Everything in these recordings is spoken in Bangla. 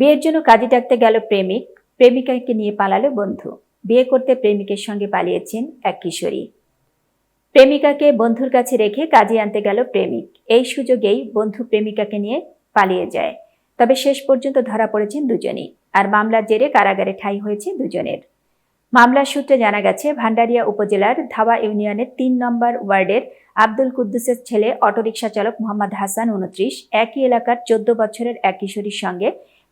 বিয়ের জন্য কাজে ডাকতে গেল প্রেমিক। প্রেমিকাকে নিয়ে পালালো বন্ধু। বিয়ে করতে প্রেমিকের সঙ্গে পালিয়েছেন এক কিশোরী। প্রেমিকাকে বন্ধুর কাছে রেখে কাজে আনতে গেল প্রেমিক। এই সুযোগেই বন্ধু প্রেমিকাকে নিয়ে পালিয়ে যায়। তবে শেষ পর্যন্ত ধরা পড়েছেন দুজনই। আর মামলার জেরে কারাগারে ঠাঁই হয়েছে দুজনের। মামলার সূত্রে জানা গেছে ভান্ডারিয়া উপজেলার ধাওয়া ইউনিয়নের তিন নম্বর ওয়ার্ডের আব্দুল কুদ্দুসের ছেলে অটোরিকশা চালক মোহাম্মদ হাসান উনত্রিশ একই এলাকার চোদ্দ বছরের এক কিশোরীর সঙ্গে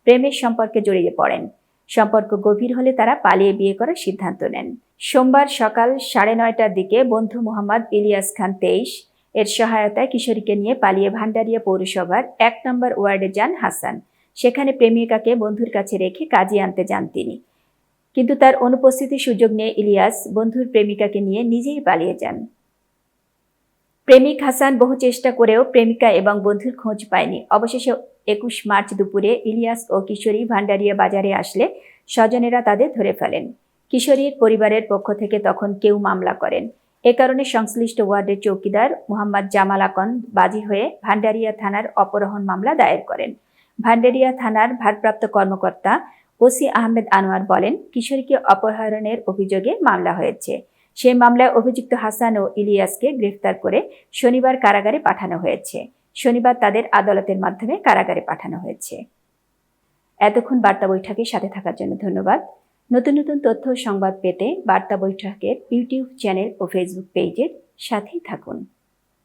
প্রেমের সম্পর্কে জড়িয়ে পড়েন। সম্পর্ক গভীর হলে তারা পালিয়ে বিয়ে করার সিদ্ধান্ত নেন। সোমবার সকাল সাড়ে নয়টার দিকে বন্ধু মোহাম্মদ ইলিয়াস খান তেইশ, এর সহায়তায় কিশোরীকে নিয়ে পালিয়ে ভান্ডারিয়া পৌরসভার এক নম্বর ওয়ার্ডে যান হাসান। সেখানে প্রেমিকাকে বন্ধুর কাছে রেখে কাজে আনতে যান তিনি। কিন্তু তার অনুপস্থিতির সুযোগ নিয়ে ইলিয়াস বন্ধুর প্রেমিকাকে নিয়ে নিজেই পালিয়ে যান। প্রেমিক হাসান বহু চেষ্টা করেও প্রেমিকা এবং বন্ধুর খোঁজ পায়নি। অবশেষে একুশ মার্চ দুপুরে ইলিয়াস ও কিশোরী ভান্ডারিয়া বাজারে আসলে স্বজনেরা তাদের ধরে ফেলেন। কিশোরীর পরিবারের পক্ষ থেকে তখন কেউ মামলা করেন। এ কারণে সংশ্লিষ্ট ওয়ার্ডের চৌকিদার মোহাম্মদ জামাল আকন বাজি হয়ে ভান্ডারিয়া থানার অপহরণ মামলা দায়ের করেন। ভান্ডারিয়া থানার ভারপ্রাপ্ত কর্মকর্তা ওসি আহমেদ আনোয়ার বলেন, কিশোরীকে অপহরণের অভিযোগে মামলা হয়েছে। সেই মামলায় অভিযুক্ত হাসান ও ইলিয়াসকে গ্রেফতার করে শনিবার কারাগারে পাঠানো হয়েছে। শনিবার তাদের আদালতের মাধ্যমে কারাগারে পাঠানো হয়েছে। এতক্ষণ বার্তা বৈঠকের সাথে থাকার জন্য ধন্যবাদ। নতুন নতুন তথ্য সংবাদ পেতে বার্তা বৈঠকের ইউটিউব চ্যানেল ও ফেসবুক পেজের সাথেই থাকুন।